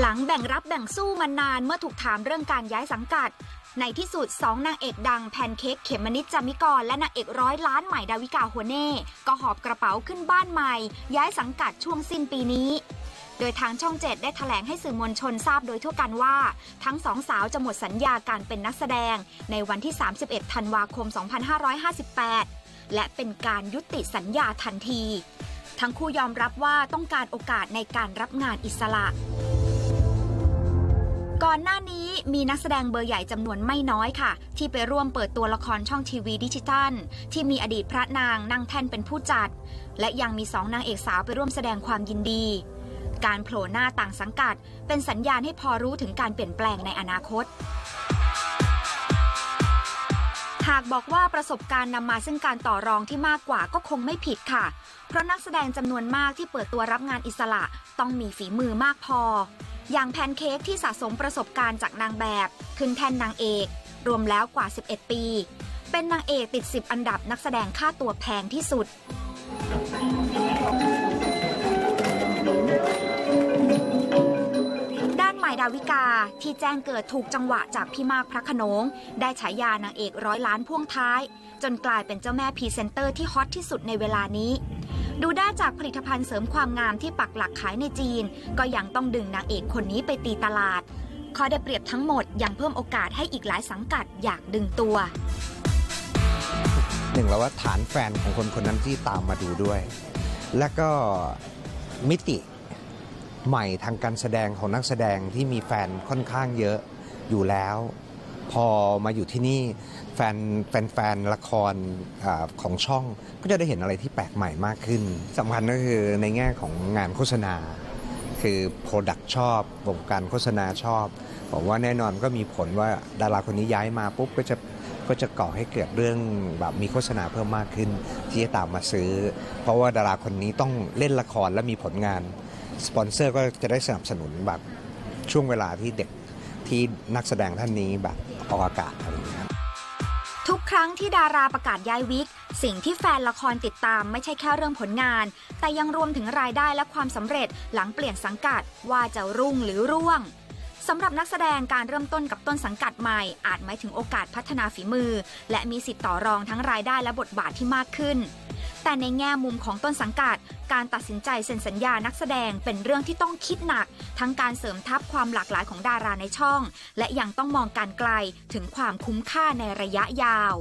หลังแบ่งรับแบ่งสู้มานานเมื่อถูกถามเรื่องการย้ายสังกัด ในที่สุดสองนางเอกดังแพนเค้กเขมมนิดจามิกร และนางเอกร้อยล้านใหม่ดาวิกาหัวเน่ ก็หอบกระเป๋าขึ้นบ้านใหม่ ย้ายสังกัดช่วงสิ้นปีนี้ โดยทางช่องเจ็ดได้ถแถลงให้สื่อมวลชนทราบโดยทั่วกันว่า ทั้งสองสาวจะหมดสัญญาการเป็นนักแสดง ในวันที่ 31 ธันวาคม 2558 และเป็นการยุติสัญญาทันที ทั้งคู่ยอมรับว่าต้องการโอกาสในการรับงานอิสระ ก่อนหน้านี้มีนักแสดงเบอร์ใหญ่จำนวนไม่น้อยค่ะ ที่ไปร่วมเปิดตัวละครช่องทีวีดิจิตัล ที่มีอดีตพระนางนั่งแท่นเป็นผู้จัด และยังมีสองนางเอกสาวไปร่วมแสดงความยินดี การโผล่หน้าต่างสังกัด เป็นสัญญาณให้พอรู้ถึงการเปลี่ยนแปลงในอนาคต หากบอกว่าประสบการณ์นำมาซึ่งการต่อรองที่มากกว่าก็คงไม่ผิดค่ะ เพราะนักแสดงจำนวนมากที่เปิดตัวรับงานอิสระต้องมีฝีมือมากพอ อย่างแพนเค้กที่สะสมประสบการณ์จากนางแบบ ขึ้นแทนนางเอก รวมแล้วกว่า 11 ปี เป็นนางเอกติด 10 อันดับนักแสดงค่าตัวแพงที่สุด ด้านใหม่ดาวิกาที่แจ้งเกิดถูกจังหวะจากพี่มากพระขนง ได้ฉายานางเอกร้อยล้านพ่วงท้าย จนกลายเป็นเจ้าแม่พรีเซนเตอร์ที่ฮอตที่สุดในเวลานี้ ดูได้จากผลิตภัณฑ์เสริมความงามที่ปักหลักขายในจีน ก็ยังต้องดึงนางเอกคนนี้ไปตีตลาด ข้อได้เปรียบทั้งหมดยังเพิ่มโอกาสให้อีกหลายสังกัดอยากดึงตัวหนึ่งแล้วว่าฐานแฟนของคนคนนั้นที่ตามมาดูด้วย และก็มิติใหม่ทางการแสดงของนักแสดงที่มีแฟนค่อนข้างเยอะอยู่แล้ว พอมาอยู่ที่นี่ แฟนแฟนแฟนละครอของช่องก็จะได้เห็นอะไรที่แปลกใหม่มากขึ้นสำคัญก็คือในแง่ของงานโฆษณา คือ Product ชอบวงการโฆษณาชอบผมว่าแน่นอนก็มีผลว่าดาราคนนี้ย้ายมาปุ๊บก็จะก็จะก่อให้เกิดเรื่องแบบมีโฆษณาเพิ่มมากขึ้น ที่จะตามมาซื้อ เพราะว่าดาราคนนี้ต้องเล่นละครและมีผลงานสปอนเซอร์ก็จะได้สนับสนุนแบบช่วงเวลาที่เด็กที่นักแสดงท่านนี้แบบออกอากาศ ทุกครั้งที่ดาราประกาศย้ายวิก สิ่งที่แฟนละครติดตามไม่ใช่แค่เรื่องผลงาน แต่ยังรวมถึงรายได้และความสำเร็จหลังเปลี่ยนสังกัดว่าจะรุ่งหรือร่วงสำหรับนักแสดงการเริ่มต้นกับต้นสังกัดใหม่ อาจหมายถึงโอกาสพัฒนาฝีมือ และมีสิทธิ์ต่อรองทั้งรายได้และบทบาทที่มากขึ้น แต่ในแง่มุมของต้นสังกัด การตัดสินใจเซ็นสัญญานักแสดงเป็นเรื่องที่ต้องคิดหนัก ทั้งการเสริมทัพความหลากหลายของดาราในช่อง และยังต้องมองการไกลถึงความคุ้มค่าในระยะยาว